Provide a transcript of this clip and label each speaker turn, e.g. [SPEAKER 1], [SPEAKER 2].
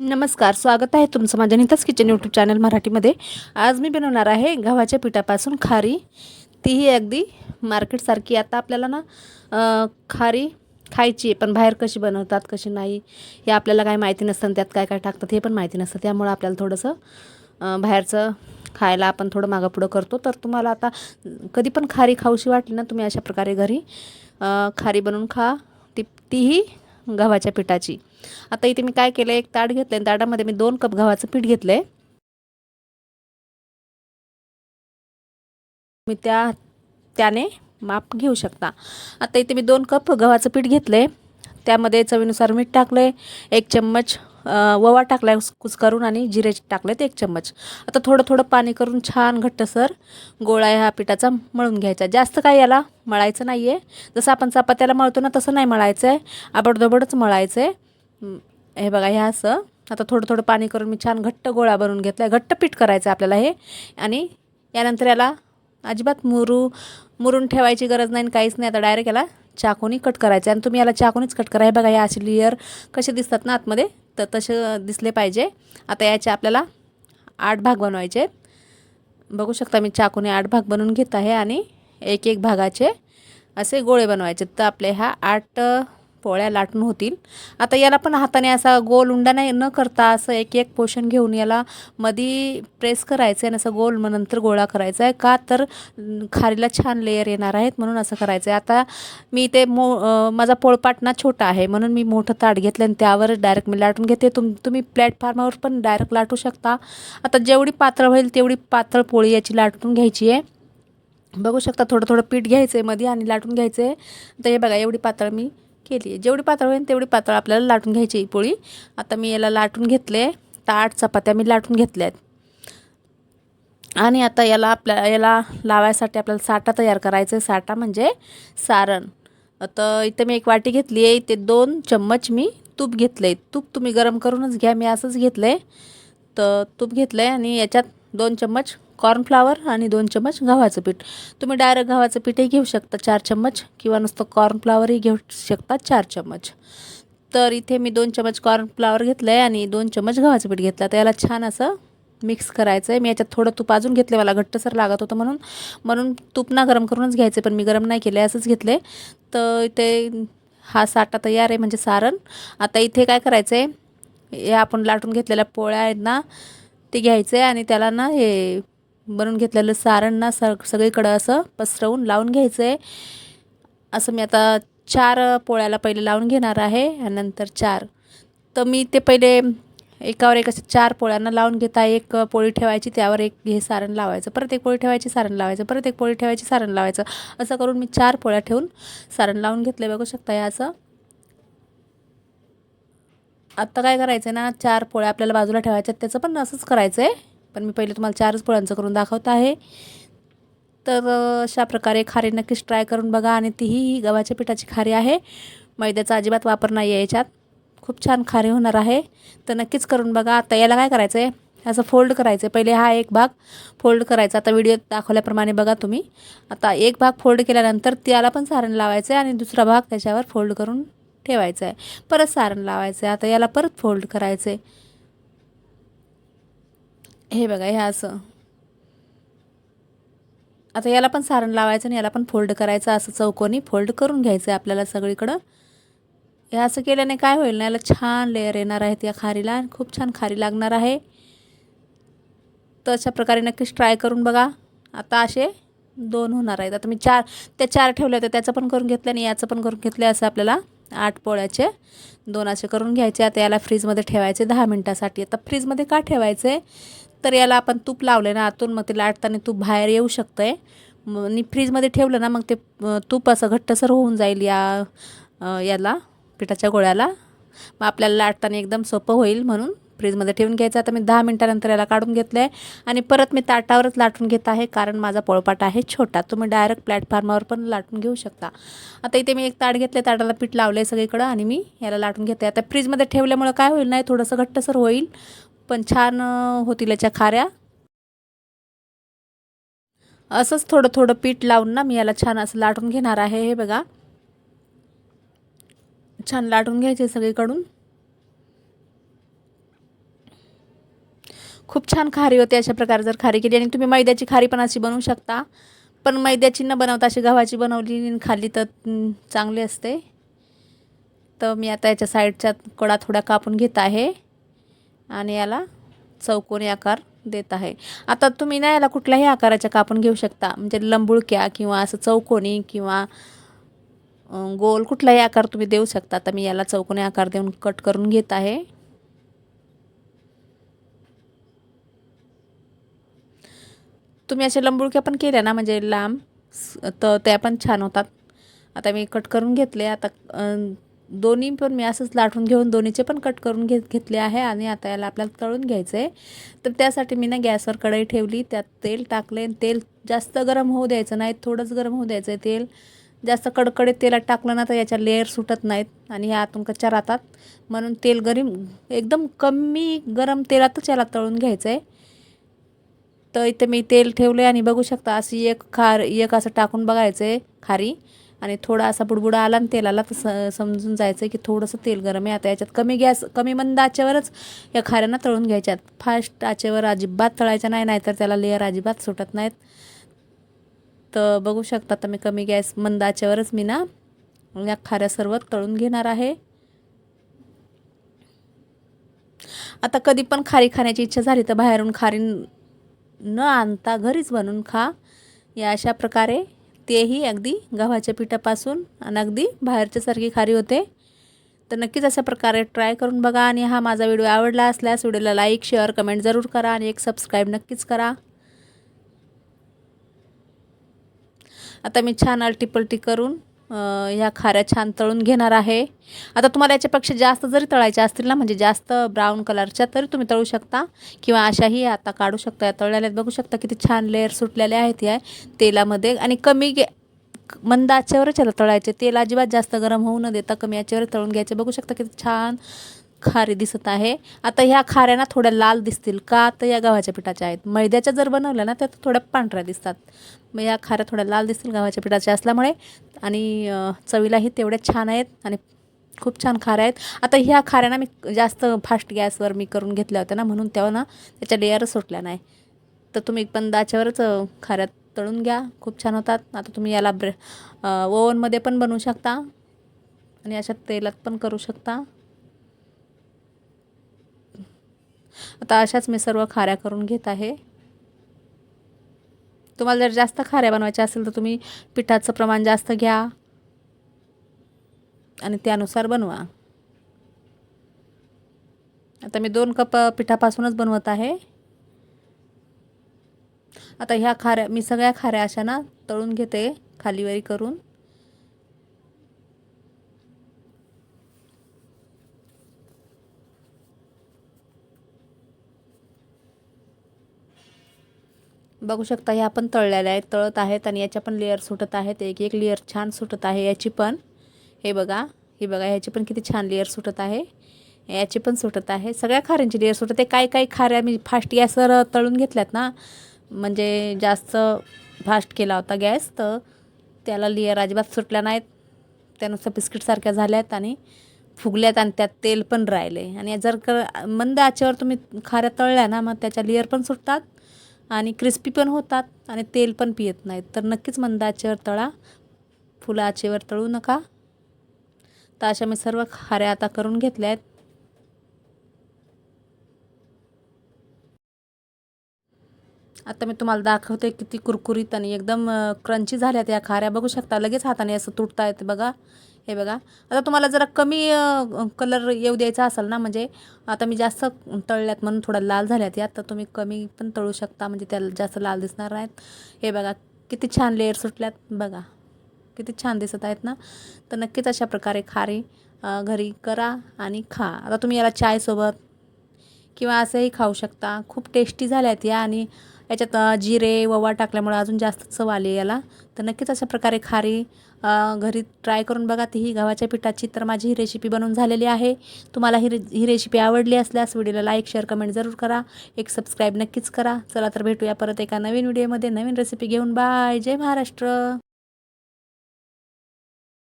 [SPEAKER 1] नमस्कार स्वागत आहे तुमचं माझ्या नितास किचन यूट्यूब चॅनल मराठीमध्ये. आज मी बनवणार आहे गव्हाच्या पिठापासून खारी. तीही अगदी मार्केटसारखी आता आपल्याला ना खारी खायची आहे पण बाहेर कशी बनवतात कशी नाही हे आपल्याला काय माहिती नसतं त्यात काय काय टाकतात हे पण माहिती नसतं. त्यामुळं आपल्याला थोडंसं बाहेरचं खायला आपण थोडं मागापुढं करतो. तर तुम्हाला आता कधी पण खारी खाऊशी वाटली ना तुम्ही अशा प्रकारे घरी खारी बनवून खा. ती तीही गव्हाच्या पिठाची. आता इथे मी काय केलं एक ताट घेतलं आणि ताटामध्ये मी दोन कप गव्हाचं पीठ घेतलं आहे मी त्या त्याने माप घेऊ शकता. आता इथे मी दोन कप गव्हाचं पीठ घेतलं आहे त्यामध्ये चवीनुसार मीठ टाकलं आहे एक चम्मच ववा टाकला आहे कुचकारून आणि जिरे टाकले एक चम्मच. आता थोडं थोडं पाणी करून छान घट्टसर गोळा ह्या पिठाचा मळून घ्यायचा. जास्त काही याला मळायचं नाही आहे जसं आपण चपात्याला मळतो ना तसं नाही मळायचं आहे आबडधोबडच मळायचं आहे हे बघा ह्या असं. आता थोडं थोडं पाणी करून मी छान घट्ट गोळा बनवून घेतला आहे घट्ट पीठ करायचं आहे आपल्याला हे. आणि यानंतर याला अजिबात मुरू मुरून ठेवायची गरज नाही आणि काहीच नाही. आता डायरेक्ट याला चाकूनी कट करायचं आहे आणि तुम्ही याला चाकूनीच कट करा. हे बघा या अशी लेअर कसे दिसतात ना आतमध्ये? तर तसे दिसले पाहिजे आता याचे आपल्याला आठ भाग बनवायचे आहेत. बघू शकता मी चाकूने आठ भाग बनवून घेत आहे आणि एक एक भागाचे असे गोळे बनवायचे तर आपले ह्या आठ पोळ्या लाटून होतील. आता याला पण हाताने असा गोल उंडा नाही न करता असं एक एक पोषण घेऊन याला मधी प्रेस करायचं आहे आणि असं गोल मग नंतर गोळा करायचा आहे का तर खारीला छान लेयर येणार आहेत म्हणून असं करायचं आहे आता मी ते मो माझा पोळपाट ना छोटा आहे म्हणून मी मोठं ताट घेतलं आणि त्यावर डायरेक्ट मी लाटून घेते. तुम तुम्ही प्लॅटफॉर्मावर पण डायरेक्ट लाटू शकता. आता जेवढी पातळ होईल तेवढी पातळ पोळी याची लाटून घ्यायची आहे. बघू शकता थोडं थोडं पीठ घ्यायचं आहे मध्ये आणि लाटून घ्यायचं आहे तर हे बघा एवढी पातळ मी केली आहे जेवढी पातळ होईल तेवढी पातळ आपल्याला लाटून घ्यायची पोळी. आता मी याला लाटून घेतले ताट चपात्या मी लाटून घेतल्या आहेत. आणि आता याला आपल्या याला लावायसाठी आपल्याला साठा तयार करायचं आहे. साठा म्हणजे सारण. आता इथं मी एक वाटी घेतली आहे. इथे दोन चम्मच मी तूप घेतलं आहे तूप तुम्ही गरम करूनच घ्या. मी असंच घेतलं आहे तर तूप घेतलं आहे आणि याच्यात दोन चम्मच कॉर्नफ्लावर आणि दोन चम्मच गव्हाचं पीठ. तुम्ही डायरेक्ट गव्हाचं पीठही घेऊ शकता चार चम्मच किंवा नुसतं कॉर्नफ्लावरही घेऊ शकता चार चम्मच. तर इथे मी दोन चम्मच कॉर्नफ्लावर घेतलं आहे आणि दोन चम्मच गव्हाचं पीठ घेतलं. तर याला छान असं मिक्स करायचं आहे मी याच्यात थोडं तूप अजून घेतलं मला घट्टसर लागत होतं म्हणून. म्हणून तूप ना गरम करूनच घ्यायचं पण मी गरम नाही केलं असंच घेतलं आहे तर इथे हा साठा तयार आहे म्हणजे सारण. आता इथे काय करायचं आहे हे आपण लाटून घेतलेल्या पोळ्या आहेत ना ते घ्यायचं आहे आणि त्याला ना हे बनवून घेतलेलं सारण ना स सगळीकडं असं पसरवून लावून घ्यायचं आहे असं मी आता चार पोळ्याला पहिले लावून घेणार आहे आणि नंतर चार. तर मी ते पहिले एकावर एक असं चार पोळ्यांना लावून घेता एक पोळी ठेवायची त्यावर एक हे सारण लावायचं. परत एक पोळी ठेवायची सारण लावायचं. परत एक पोळी ठेवायची सारण लावायचं. असं करून मी चार पोळ्या ठेवून सारण लावून घेतले बघू शकता याचं असं. आत्ता काय करायचं आहे ना चार पोळ्या आपल्याला बाजूला ठेवायच्या त्याचं पण असंच करायचं आहे पण मी पहिले तुम्हाला चारच पोळ्यांचं करून दाखवत आहे. तर अशा प्रकारे खारी नक्कीच ट्राय करून बघा आणि तीही ही गव्हाच्या पिठाची खारी आहे. मैद्याचा अजिबात वापर नाही आहे याच्यात. खूप छान खारी होणार आहे. तर नक्कीच करून बघा. आता याला काय करायचं आहे असं फोल्ड करायचं आहे पहिले हा एक भाग फोल्ड करायचा. आता व्हिडिओत दाखवल्याप्रमाणे बघा तुम्ही. आता एक भाग फोल्ड केल्यानंतर त्याला पण सारण लावायचं आहे आणि दुसरा भाग त्याच्यावर फोल्ड करून ठेवायचा आहे परत सारण लावायचं आहे आता याला परत फोल्ड करायचं आहे हे बघा हे असं. आता याला पण सारण लावायचं आणि याला पण फोल्ड करायचं असं चौकोनी. फोल्ड करून घ्यायचं आहे आपल्याला सगळीकडं. हे असं केल्याने काय होईल ना याला छान लेअर येणार आहेत या खारीला. आणि खूप छान खारी लागणार आहे. तर अशा प्रकारे नक्कीच ट्राय करून बघा. आता असे दोन होणार आहेत. आता मी चार त्या चार ठेवले होत्या. त्याचं पण करून घेतलं आणि याचं पण करून घेतलं असं आपल्याला आठ पोळ्याचे. दोन असे करून घ्यायचे. आता याला फ्रीजमध्ये ठेवायचे दहा मिनटासाठी. आता फ्रीजमध्ये का ठेवायचे? तर याला आपण तूप लावले ना आतून मग ते लाटताना तूप बाहेर येऊ शकतं आहे मग आणि फ्रीजमध्ये ठेवलं ना मग ते तूप असं घट्टसर होऊन जाईल या याला पिठाच्या गोळ्याला. मग आपल्याला लाटताना एकदम सोपं होईल म्हणून फ्रीजमध्ये ठेवून घ्यायचं. आता मी दहा मिनटानंतर याला काढून घेतलं आहे आणि परत मी ताटावरच लाटून घेत आहे कारण माझा पोळपाट आहे छोटा. तुम्ही डायरेक्ट प्लॅटफॉर्मावर पण लाटून घेऊ शकता. आता इथे मी एक ताट घेतलं ताटाला पीठ लावलं आहे सगळीकडं आणि मी याला लाटून घेते आता फ्रीजमध्ये ठेवल्यामुळं काय होईल नाही थोडंसं घट्टसर होईल. पण छान होतील याच्या खाऱ्या. असंच थोडं थोडं पीठ लावून ना मी याला छान असं लाटून घेणार आहे हे बघा. छान लाटून घ्यायचे सगळीकडून. खूप छान खारी होते अशा प्रकारे जर खारी केली. आणि तुम्ही मैद्याची खारी पण अशी बनवू शकता. पण मैद्याची न बनवता अशी गव्हाची बनवली आणि खाल्ली तर चांगली असते. तर मी आता याच्या साईडच्या कडा थोड्या कापून घेत आहे. आणि याला चौकोनी आकार देत आहे. आता तुम्ही ना याला कुठल्याही आकाराच्या कापून घेऊ शकता. म्हणजे लंबुळक्या किंवा असं चौकोनी किंवा गोल कुठलाही आकार तुम्ही देऊ शकता. आता मी याला चौकोनी आकार देऊन कट करून घेत आहे. तुम्ही अशा लंबुळक्या पण केल्या ना म्हणजे लांब स- तर त्या पण छान होतात. आता मी कट करून घेतले. आता दोन्ही पण मी असंच लाटून घेऊन दोन्हीचे पण कट करून घेत घेतले आहे आणि आता याला आपल्याला तळून घ्यायचं आहे तर त्यासाठी मी ना गॅसवर कढई ठेवली त्यात तेल टाकले आणि तेल जास्त गरम होऊ द्यायचं नाही थोडंच गरम होऊ द्यायचं आहे तेल. जास्त कडकडीत तेलात टाकलं ना तर याच्या लेअर सुटत नाहीत आणि ह्या आतून कच्च्या राहतात. म्हणून तेल गरम एकदम कमी गरम तेलातच याला तळून घ्यायचं आहे तर इथे मी तेल ठेवले आणि बघू शकता अशी एक खार एक असं टाकून बघायचं आहे खारी. आणि थोडा असा बुडबुडा आला आणि तेलाला तर स समजून जायचं आहे की थोडंसं तेल गरम आहे. आता याच्यात कमी गॅस कमी मंद आचेवरच या खाऱ्यांना तळून घ्यायच्यात. फास्ट आचेवर अजिबात तळायच्या नाही नाहीतर त्याला लेअर अजिबात सुटत नाहीत. तर बघू शकता तर मी कमी गॅस मंद आचेवरच मी ना या खाऱ्या सर्व तळून घेणार आहे. आता कधी पण खारी खाण्याची इच्छा झाली तर बाहेरून खारी न आणता घरीच बनवून खा. या अशा प्रकारे तेही अगदी गव्हाच्या पिठापासून आणि अगदी बाहेरच्यासारखी खारी होते. तर नक्कीच अशा प्रकारे ट्राय करून बघा आणि हा माझा व्हिडिओ आवडला असल्यास व्हिडिओला लाईक शेअर कमेंट जरूर करा आणि एक सबस्क्राईब नक्कीच करा. आता मी छान अलटीपलटी करून ह्या खाऱ्या छान तळून घेणार आहे. आता तुम्हाला याच्यापेक्षा जास्त जरी तळायच्या असतील ना म्हणजे जास्त ब्राऊन कलरच्या तरी तुम्ही तळू शकता. किंवा अशाही आता काढू शकता. या तळलेल्या बघू शकता किती छान लेअर सुटलेले आहेत या तेलामध्ये. आणि कमी गे मंद आचेवरच याला तळायचे. तेल अजिबात जास्त गरम होऊ न देता कमी आचेवर तळून घ्यायचे. बघू शकता किती छान खारी दिसत आहे. आता ह्या खाऱ्यांना थोड्या लाल दिसतील का? तर या गव्हाच्या पिठाच्या आहेत. मैद्याच्या जर बनवल्या ना त्या थोड्या पांढऱ्या दिसतात. मग या खाऱ्या थोड्या लाल दिसतील गव्हाच्या पिठाच्या असल्यामुळे. आणि चवीलाही तेवढ्या छान आहेत आणि खूप छान खाऱ्या आहेत. आता ह्या खाऱ्यांना मी जास्त फास्ट गॅसवर मी करून घेतल्या होत्या ना म्हणून तेव्हा ना त्याच्या लेअरच सुटल्या नाही. तर तुम्ही पण दाच्यावरच खाऱ्या तळून घ्या. खूप छान होतात. आता तुम्ही याला ब्रे ओव्हनमध्ये पण बनवू शकता. आणि अशा तेलात पण करू शकता. आता अशाच मी सर्व खाऱ्या करून घेत आहे. तुम्हाला जर जास्त खाऱ्या बनवायच्या असेल तर तुम्ही पिठाचं प्रमाण जास्त घ्या. आणि त्यानुसार बनवा. आता मी दोन कप पिठापासूनच बनवत आहे. आता ह्या खाऱ्या मी सगळ्या खाऱ्या अशा ना तळून घेते खालीवरी करून. बघू शकता ह्या पण तळलेल्या आहेत तळत आहेत आणि याच्या पण लेअर सुटत आहेत. एक एक लेअर छान सुटत आहे याची पण. हे बघा हे बघा ह्याची पण किती छान लेअर सुटत आहे. याची पण सुटत आहे. सगळ्या खाऱ्यांची लेअर सुटत आहे. काही काही खाऱ्या मी फास्ट गॅसवर तळून घेतल्यात ना म्हणजे जास्त फास्ट केला होता गॅस तर त्याला लेअर अजिबात सुटल्या नाहीत. त्यानुसार बिस्किटसारख्या झाल्या आहेत आणि फुगल्यात आणि त्यात तेल पण राहिले. आणि जर कर मंद आचेवर तुम्ही खाऱ्या तळल्या ना मग त्याच्या लेअर पण सुटतात. आणि क्रिस्पी पण होतात आणि तेल पण पियत नाहीत. तर नक्कीच मंद आचेवर तळा फुलं आचेवर तळू नका. तर अशा मी सर्व खाऱ्या आता करून घेतल्या आहेत. आता मी तुम्हाला दाखवते किती कुरकुरीत आणि एकदम क्रंची झाल्या या खाऱ्या. बघू शकता लगेच हाताने असं तुटता येते बघा. हे बघा. आता तुम्हाला जरा कमी कलर येऊ द्यायचा असेल ना म्हणजे आता मी जास्त तळल्यात म्हणून थोडा लाल झाल्यात यात तर तुम्ही कमी पण तळू शकता म्हणजे त्याला जास्त लाल दिसणार नाहीत. हे बघा किती छान लेअर सुटल्यात बघा. किती छान दिसत आहेत ना. तर नक्कीच अशा प्रकारे खारी घरी करा आणि खा. आता तुम्ही याला चायसोबत किंवा असंही खाऊ शकता. खूप टेस्टी झाल्या आहेत या आणि याच्यात जिरे ववा टाकल्यामुळे अजून जास्त चव आली याला. तर नक्कीच अशा प्रकारे खारी घरी ट्राय करून बघा. ती ही गव्हाच्या पिठाची तर माझी ही रेसिपी बनवून झालेली आहे. तुम्हाला ही रे ही रेसिपी आवडली असल्यास व्हिडिओला लाईक शेअर कमेंट जरूर करा. एक सबस्क्राईब नक्कीच करा. चला तर भेटूया परत एका नवीन व्हिडिओमध्ये नवीन रेसिपी घेऊन. बाय जय महाराष्ट्र.